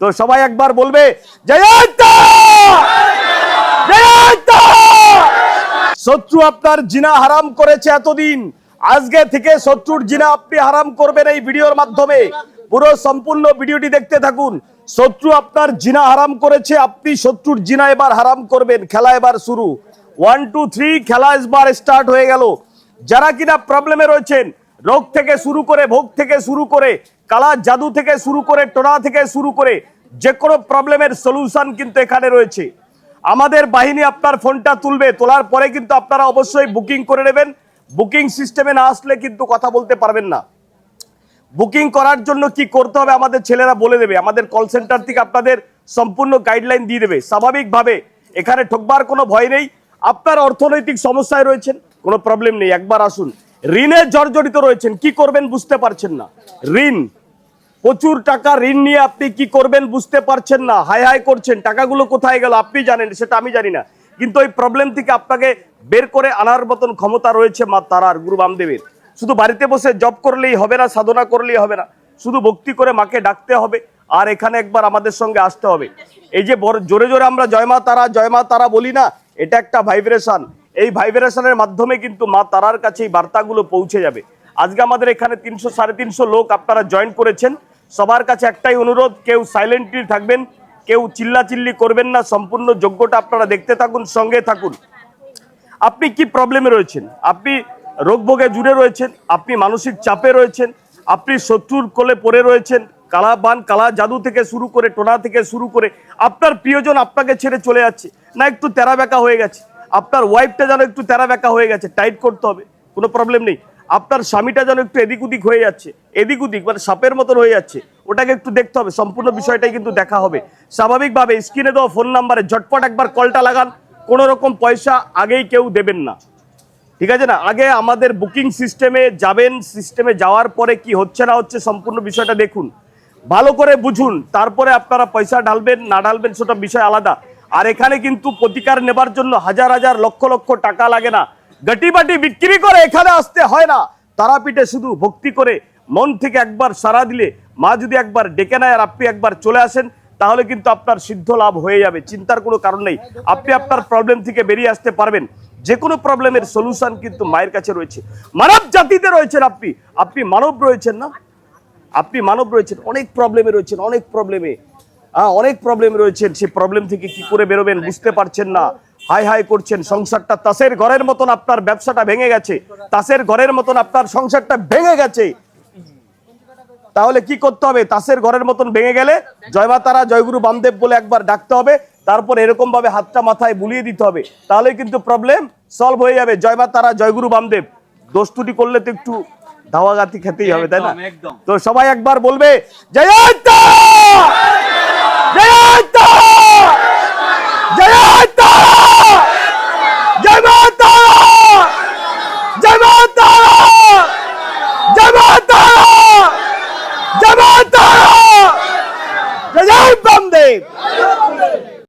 তো সবাই একবার বলবে শত্রু আপনার জিনা হারাম করেছে এতদিন। আজকে থেকে শত্রুর জিনা আপনি হারাম করবেন এই ভিডিওর মাধ্যমে। পুরো সম্পূর্ণ ভিডিওটি দেখতে থাকুন। শত্রু আপনার জিনা হারাম করেছে, আপনি শত্রুর জিনা এবার হারাম করবেন। খেলা এবার শুরু। ওয়ান টু থ্রি খেলা এবার স্টার্ট হয়ে গেল। যারা কিনা প্রবলেমে রয়েছেন রোগ থেকে শুরু করে ভোগ থেকে শুরু করে, কালা জাদু থেকে শুরু করে, টোনা থেকে শুরু করে যে কোনো প্রবলেমের সলিউশন কিন্তু এখানে রয়েছে। আমাদের বাহিনী আপনার ফোনটা তুলবে, তোলার পরে কিন্তু আপনারা অবশ্যই বুকিং করে নেবেন। বুকিং সিস্টেমে না আসলে কিন্তু কথা বলতে পারবেন না। বুকিং করার জন্য কি করতে হবে আমাদের ছেলেরা বলে দেবে। আমাদের কল সেন্টার থেকে আপনাদের সম্পূর্ণ গাইডলাইন দিয়ে দেবে। স্বাভাবিকভাবে এখানে ঠকবার কোনো ভয় নেই। আপনার অর্থনৈতিক সমস্যায় রয়েছেন, কোনো প্রবলেম নেই। একবার আসুন। ঋণে জর্জরিত রয়েছেন, কি করবেন বুঝতে পারছেন না। ঋণ, প্রচুর টাকা ঋণ নিয়ে আপনি কি করবেন বুঝতে পারছেন না। হাই হাই করছেন, টাকাগুলো কোথায় গেল আপনি জানেন, সেটা আমি জানি না। কিন্তু ওই প্রবলেম থেকে আপনাকে বের করে আনার মতন ক্ষমতা রয়েছে মা তারার, গুরু বামদেবের। শুধু বাড়িতে বসে জব করলেই হবে না, সাধনা করলেই হবে না। শুধু ভক্তি করে মাকে ডাকতে হবে, আর এখানে একবার আমাদের সঙ্গে আসতে হবে। এই যে জোরে জোরে আমরা জয় মা তারা, জয় মা তারা বলি না, এটা একটা ভাইব্রেশন এই ভাইব্রেশনের মাধ্যমে কিন্তু মা তারার কাছে এই বার্তাগুলো পৌঁছে যাবে। আজকে আমাদের এখানে তিনশো, সাড়ে তিনশো লোক আপনারা জয়েন করেছেন। সবার কাছে একটাই অনুরোধ, কেউ সাইলেন্টলি থাকবেন, কেউ চিল্লাচিল্লি করবেন না, সম্পূর্ণ যোগ্যটা আপনারা দেখতে থাকুন, সঙ্গে থাকুন। আপনি কি প্রবলেমে রয়েছেন? আপনি রোগভোগে জুড়ে রয়েছেন, আপনি মানসিক চাপে রয়েছেন, আপনি শত্রুর কোলে পড়ে রয়েছেন, কালা বান, কালা জাদু থেকে শুরু করে, টোনা থেকে শুরু করে, আপনার প্রিয়জন আপনাকে ছেড়ে চলে যাচ্ছে, না একটু তেরা বেকা হয়ে গেছে। আপনার ওয়াইফটা যেন একটু তেরা বেকা হয়ে গেছে টাইট করতে হবে, কোনো প্রবলেম নেই। আপনার স্বামীটা যেন একটু এদিক ওদিক হয়ে যাচ্ছে, এদিক ওদিক মানে সাপের মতন হয়ে যাচ্ছে, ওটাকে একটু দেখতে হবে, সম্পূর্ণ বিষয়টাই কিন্তু দেখা হবে। স্বাভাবিকভাবে স্ক্রিনে দেওয়া ফোন নাম্বারে ঝটপট একবার কলটা লাগান, কোনো রকম পয়সা আগেই কেউ দেবেন না। ঠিক আছে না? আগে আমাদের বুকিং সিস্টেমে যাবেন সিস্টেমে যাওয়ার পরে কি হচ্ছে না হচ্ছে সম্পূর্ণ বিষয়টা দেখুন। ভালো করে বুঝুন, তারপরে আপনারা পয়সা ঢালবেন, না ঢালবেন, সেটা বিষয় আলাদা। আর এখানে কিন্তু প্রতিকার নেবার জন্য হাজার হাজার লক্ষ লক্ষ টাকা লাগে না। গাটি বাটি বিক্রি করে এখানে আসতে হয় না। তারাপীঠে শুধু ভক্তি করে মন থেকে একবার সারা দিলে মা যদি একবার ডেকে নেয় আর আপনি একবার চলে আসেন, তাহলে কিন্তু আপনার সিদ্ধ লাভ হয়ে যাবে। চিন্তার কোনো কারণ নেই। আপনি আপনার প্রবলেম থেকে বেরিয়ে আসতে পারবেন। যে কোনো প্রবলেমের সলিউশন কিন্তু মায়ের কাছে রয়েছে। মানব জাতিতে রয়েছেন আপনি। আপনি মানব রয়েছেন না? আপনি মানব রয়েছেন। অনেক প্রবলেমে রয়েছেন, অনেক প্রবলেমে অনেক প্রবলেম রয়েছেন সেই প্রবলেম থেকে কি করে বেরোবেন বুঝতে পারছেন না। হাই হাই করছেন সংসারটা তাসের ঘরের মতন আপনার ব্যবসাটা ভেঙে গেছে। তাসের ঘরের মতন আপনার সংসারটা ভেঙে গেছে। তাহলে কি করতে হবে? তাসের ঘরের মতন ভেঙে গেলে জয় মা তারা জয়গুরু বামদেব বলে একবার ডাকতে হবে। তারপর এরকম ভাবে হাতটা মাথায় বুলিয়ে দিতে হবে। তাহলে কিন্তু প্রবলেম সলভ হয়ে যাবে। জয় মা তারা জয়গুরু বামদেব। দোষ ত্রুটি করলে তো একটু ধাওয়াগাতি খেতেই হবে তাই না। তো সবাই একবার বলবে জয়ন্ত 했다! 내야 했다!